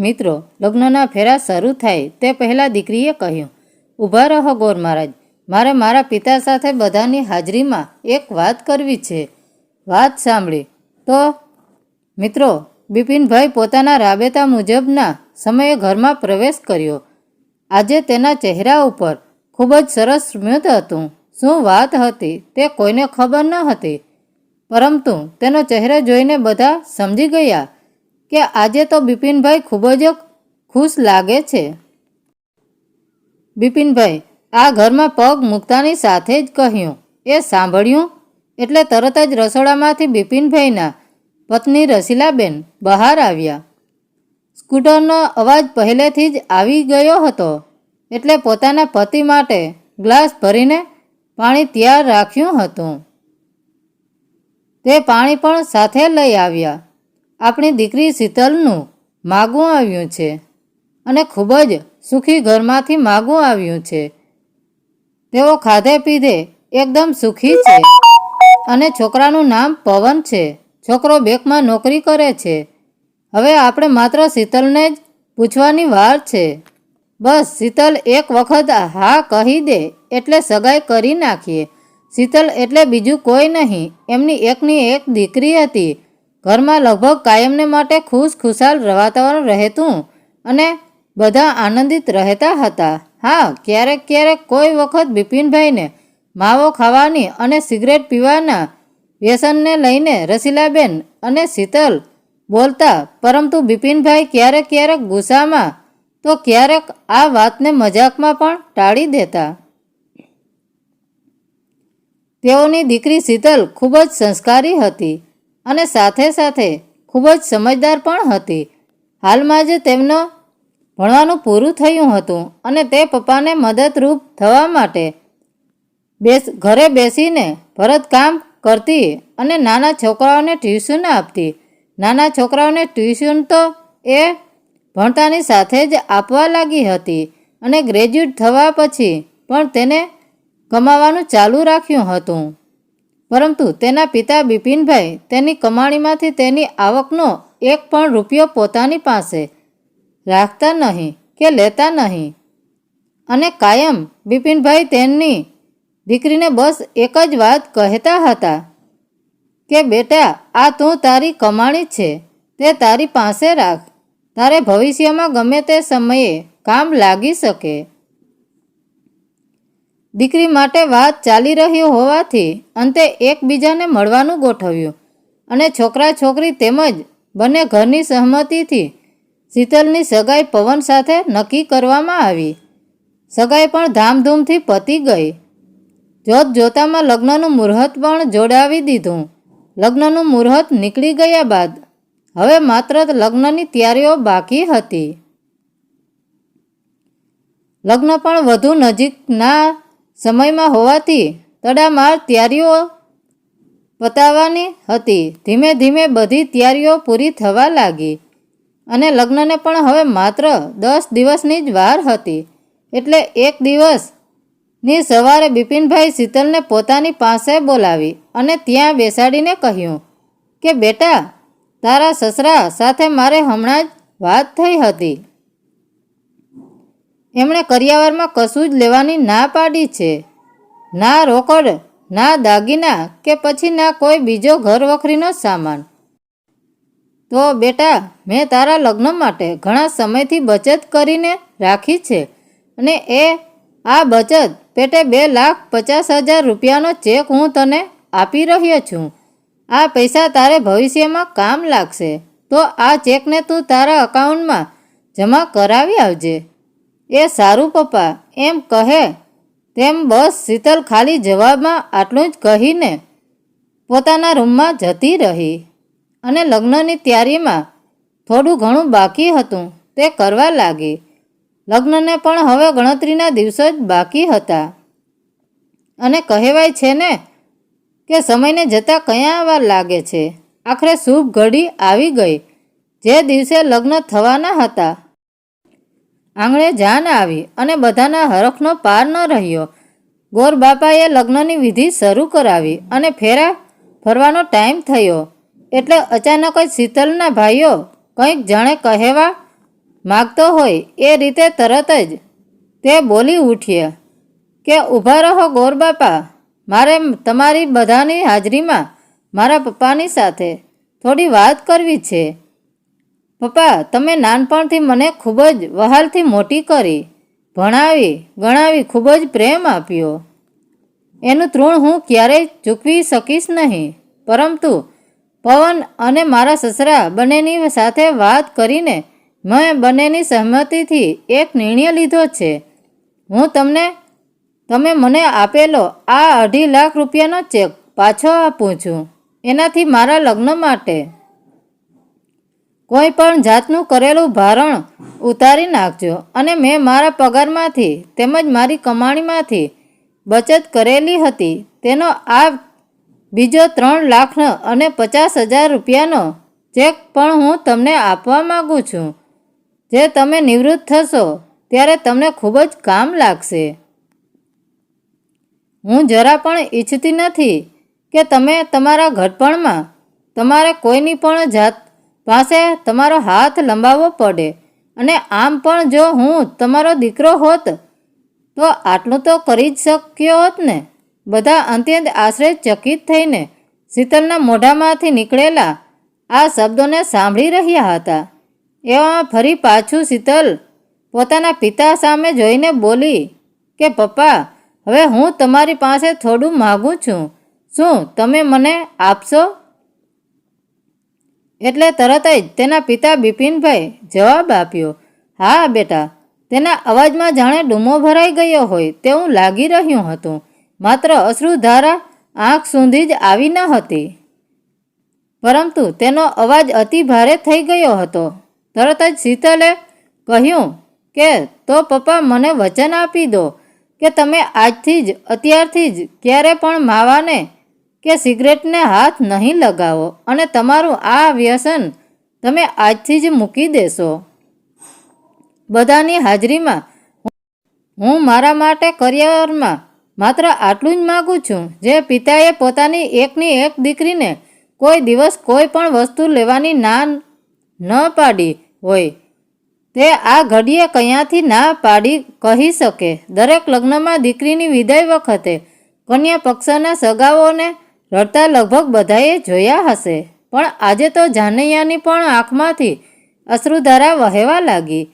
મિત્રો, લગ્નના ફેરા શરૂ થાય તે પહેલાં દીકરીએ કહ્યું ઊભા રહો ગોર મહારાજ, મારે મારા પિતા સાથે બધાની હાજરીમાં એક વાત કરવી છે. વાત સાંભળી, તો? મિત્રો, બિપિનભાઈ પોતાના રાબેતા મુજબના સમયે ઘરમાં પ્રવેશ કર્યો. આજે તેના ચહેરા ઉપર ખૂબ જ સરસ સ્મૃત હતું. શું વાત હતી તે કોઈને ખબર ન હતી. પરંતુ તેનો ચહેરો જોઈને બધા સમજી ગયા કે આજે તો બિપિનભાઈ ખૂબ જ ખુશ લાગે છે. બિપિનભાઈ, આ ઘરમાં પગ મૂકતાની સાથે જ કહ્યું. એ સાંભળ્યું? એટલે તરત જ રસોડામાંથી બિપિનભાઈના પત્ની રસીલાબેન બહાર આવ્યા. સ્કૂટરનો અવાજ પહેલેથી જ આવી ગયો હતો, એટલે પોતાના પતિ માટે ગ્લાસ ભરીને પાણી તૈયાર રાખ્યું હતું. તે પાણી પણ સાથે લઈ આવ્યા. આપણી દીકરી શીતલનું માગું આવ્યું છે અને ખૂબ જ સુખી ઘરમાંથી માગું આવ્યું છે. તેઓ ખાધે પીધે એકદમ સુખી છે અને છોકરાનું નામ પવન છે. છોકરો બેંકમાં નોકરી કરે છે. હવે આપણે માત્ર શીતલને જ પૂછવાની વાર છે. બસ શીતલ એક વખત હા કહી દે એટલે સગાઈ કરી નાખીએ. શીતલ એટલે બીજું કોઈ નહીં. એમની એકની એક દીકરી હતી. ઘરમાં લગભગ કાયમને માટે ખુશ ખુશાલ વાતાવરણ રહેતું અને બધા આનંદિત રહેતા હતા. હા, ક્યારેક ક્યારેક કોઈ વખત બિપિનભાઈને માવો ખાવાની અને સિગરેટ પીવાના વ્યસનને લઈને રસીલાબેન અને શીતલ બોલતા, પરંતુ બિપિનભાઈ ક્યારેક ક્યારેક ગુસ્સામાં તો ક્યારેક આ વાતને મજાકમાં પણ ટાળી દેતા. તેઓની દીકરી શીતલ ખૂબ જ સંસ્કારી હતી. અને સાથે સાથે ખૂબ જ સમજદાર પણ હતી. હાલમાં જ તેમનો ભણવાનું પૂરું થયું હતું અને તે પપ્પાને મદદરૂપ થવા માટે બેસ, ઘરે બેસીને ભરતકામ કરતી અને નાના છોકરાઓને ટ્યુશન આપતી. નાના છોકરાઓને ટ્યુશન તો એ ભણતાની સાથે જ આપવા લાગી હતી અને ગ્રેજ્યુએટ થવા પછી પણ તેને કમાવાનું ચાલુ રાખ્યું હતું. પરંતુ તેના પિતા બિપિનભાઈ તેની કમાણીમાંથી તેની આવકનો એક પણ રૂપિયો પોતાની પાસે રાખતા નહીં કે લેતા નહીં. અને કાયમ બિપિનભાઈ તેમની દીકરીને બસ એક જ વાત કહેતા હતા કે, બેટા, આ તું તારી કમાણી છે, તે તારી પાસે રાખ. તારે ભવિષ્યમાં ગમે તે સમયે કામ લાગી શકે. દીકરી માટે વાત ચાલી રહી હોવાથી અંતે એકબીજાને મળવાનું ગોઠવ્યું. અને છોકરા છોકરી તેમજ બંને ઘરની સહમતિથી શીતલની સગાઈ પવન સાથે નક્કી કરવામાં આવી. સગાઈ પણ ધામધૂમથી પતી ગઈ. જોત જોતામાં લગ્નનું મુહૂર્ત પણ જોડાવી દીધું. લગ્નનું મુહૂર્ત નીકળી ગયા બાદ હવે માત્ર લગ્નની તૈયારીઓ બાકી હતી. લગ્ન પણ વધુ નજીકના સમયમાં હોવાથી તડામાર તૈયારીઓ પતાવવાની હતી. ધીમે ધીમે બધી તૈયારીઓ પૂરી થવા લાગી અને લગ્નને પણ હવે માત્ર દસ દિવસની જ વાર હતી. એટલે એક દિવસની સવારે બિપિનભાઈ શીતલને પોતાની પાસે બોલાવી અને ત્યાં બેસાડીને કહ્યું કે, બેટા, તારા સસરા સાથે મારે હમણાં જ વાત થઈ હતી. એમણે કરિયાવરમાં કશું જ લેવાની ના પાડી છે. ના રોકડ, ના દાગીના કે પછી ના કોઈ બીજો ઘર વખરીનો સામાન. તો બેટા, મેં તારા લગ્ન માટે ઘણા સમયથી બચત કરીને રાખી છે અને એ, આ બચત પેટે બે લાખ પચાસ હજાર રૂપિયાનો ચેક હું તને આપી રહ્યો છું. આ પૈસા તારે ભવિષ્યમાં કામ લાગશે. તો આ ચેકને તું તારા અકાઉન્ટમાં જમા કરાવી આવજે. એ સારું, પપ્પા. એમ કહે. તેમ બસ શીતલ ખાલી જવાબમાં આટલું જ કહીને પોતાના રૂમમાં જતી રહી. અને લગ્નની તૈયારીમાં થોડું ઘણું બાકી હતું, તે કરવા લાગી. લગ્નને પણ હવે ગણતરીના દિવસો જ બાકી હતા. અને કહેવાય છે ને કે સમયને જતાં કયા વાર લાગે છે? આખરે શુભ ઘડી આવી ગઈ. જે દિવસે લગ્ન થવાના હતા આંગણે જાન આવી અને બધાના હરખનો પાર ન રહ્યો. ગોર બાપાએ લગ્નની વિધિ શરૂ કરાવી અને ફેરા ફરવાનો ટાઈમ થયો. એટલે અચાનક જ શીતલના ભાઈઓ કંઈક જાણે કહેવા માગતો હોય એ રીતે તરત જ તે બોલી ઉઠ્યા કે ઊભા રહો ગોરબાપા મારે તમારી બધાની હાજરીમાં મારા પપ્પાની સાથે થોડી વાત કરવી છે. પપ્પા, તમે નાનપણથી મને ખૂબ જ વહાલથી મોટી કરી. ભણાવી, ગણાવી ખૂબ જ પ્રેમ આપ્યો. એનું તૃણ હું ક્યારેય ચૂકવી શકીશ નહીં. પરંતુ પવન અને મારા સસરા બંનેની સાથે વાત કરીને મેં બંનેની સહમતિથી એક નિર્ણય લીધો છે. હું તમને, તમે મને આપેલો આ અઢી લાખ રૂપિયાનો ચેક પાછો આપું છું. એનાથી મારા લગ્ન માટે. કોઈ પણ જાતનું કરેલું ભારણ ઉતારી નાખજો અને મેં મારા પગારમાંથી તેમજ મારી કમાણીમાંથી બચત કરેલી હતી. તેનો આ બીજો ત્રણ લાખ અને પચાસ હજાર રૂપિયાનો ચેક પણ હું તમને આપવા માગું છું. જે તમે નિવૃત્ત થશો ત્યારે તમને ખૂબ જ કામ લાગશે. હું જરા પણ ઈચ્છતી નથી કે તમે તમારા ઘડપણમાં તમારે કોઈની પણ જાત પાસે તમારો હાથ લંબાવવો પડે અને આમ પણ જો હું તમારો દીકરો હોત, તો આટલું તો કરી જ શક્યો હોત ને. બધા અત્યંત ચકિત થઈને શીતલના મોઢામાંથી નીકળેલા આ શબ્દોને સાંભળી રહ્યા હતા. એવામાં ફરી પાછું શીતલ પોતાના પિતા સામે જોઈને બોલી કે, પપ્પા, હવે હું તમારી પાસે થોડું માગું છું. શું તમે મને આપશો? એટલે તરત જ તેના પિતા બિપિનભાઈ જવાબ આપ્યો, હા, બેટા, તેના અવાજમાં જાણે ડૂમો ભરાઈ ગયો હોય તેવું લાગી રહ્યું હતું. માત્ર અશ્રુધારા આંખ સુધી જ આવી ન હતી. પરંતુ તેનો અવાજ અતિ ભારે થઈ ગયો હતો. તરત જ શીતલે કહ્યું કે, તો પપ્પા, મને વચન આપી દો કે તમે આજથી જ, અત્યારથી જ ક્યારે પણ માવાને કે સિગરેટને હાથ નહીં લગાવો અને તમારું આ વ્યસન તમે આજથી જ મૂકી દેશો. બધાની હાજરીમાં હું મારા માટે કરિયરમાં માત્ર આટલું જ માગું છું જે પિતાએ પોતાની એકની એક દીકરીને કોઈ દિવસ કોઈ પણ વસ્તુ લેવાની ના ન પાડી હોય. તે આ ઘડીએ કયાથી ના પાડી કહી શકે? દરેક લગ્નમાં દીકરીની વિદાય વખતે કન્યા પક્ષના સગાઓને રડતા લગભગ બધાએ જોયા હશે. પણ આજે તો જાનૈયાની પણ આંખમાંથી અશ્રુધારા વહેવા લાગી.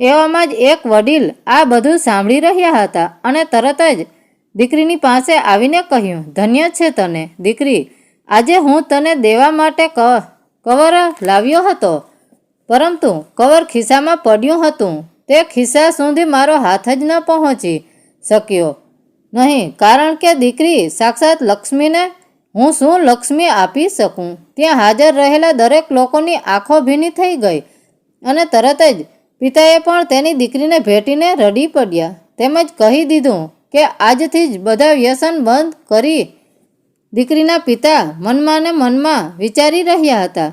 એવામાં જ એક વડીલ આ બધું સાંભળી રહ્યા હતા અને તરત જ દીકરીની પાસે આવીને કહ્યું, ધન્ય છે તને, દીકરી. આજે હું તને દેવા માટે કવર લાવ્યો હતો. પરંતુ કવર ખિસ્સામાં પડ્યું હતું. તે ખિસ્સા સુધી મારો હાથ જ ન પહોંચી શક્યો. નહીં, કારણ કે દીકરી સાક્ષાત લક્ષ્મીને હું શું લક્ષ્મી આપી શકું? ત્યાં હાજર રહેલા દરેક લોકોની આંખો ભીની થઈ ગઈ અને તરત જ પિતાએ પણ તેની દીકરીને ભેટીને રડી પડ્યા. તેમજ કહી દીધું કે આજથી જ બધા વ્યસન બંધ કરી દીકરીના પિતા મનમાં મનમાં વિચારી રહ્યા હતા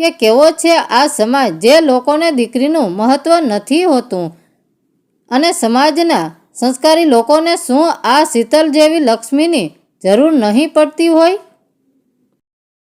કે કેવો છે આ સમાજ જે લોકોને દીકરીનું મહત્ત્વ નથી હોતું અને સમાજના સંસ્કારી લોકોને શું આ શીતલ જેવી લક્ષ્મીની જરૂર નહીં પડતી હોય?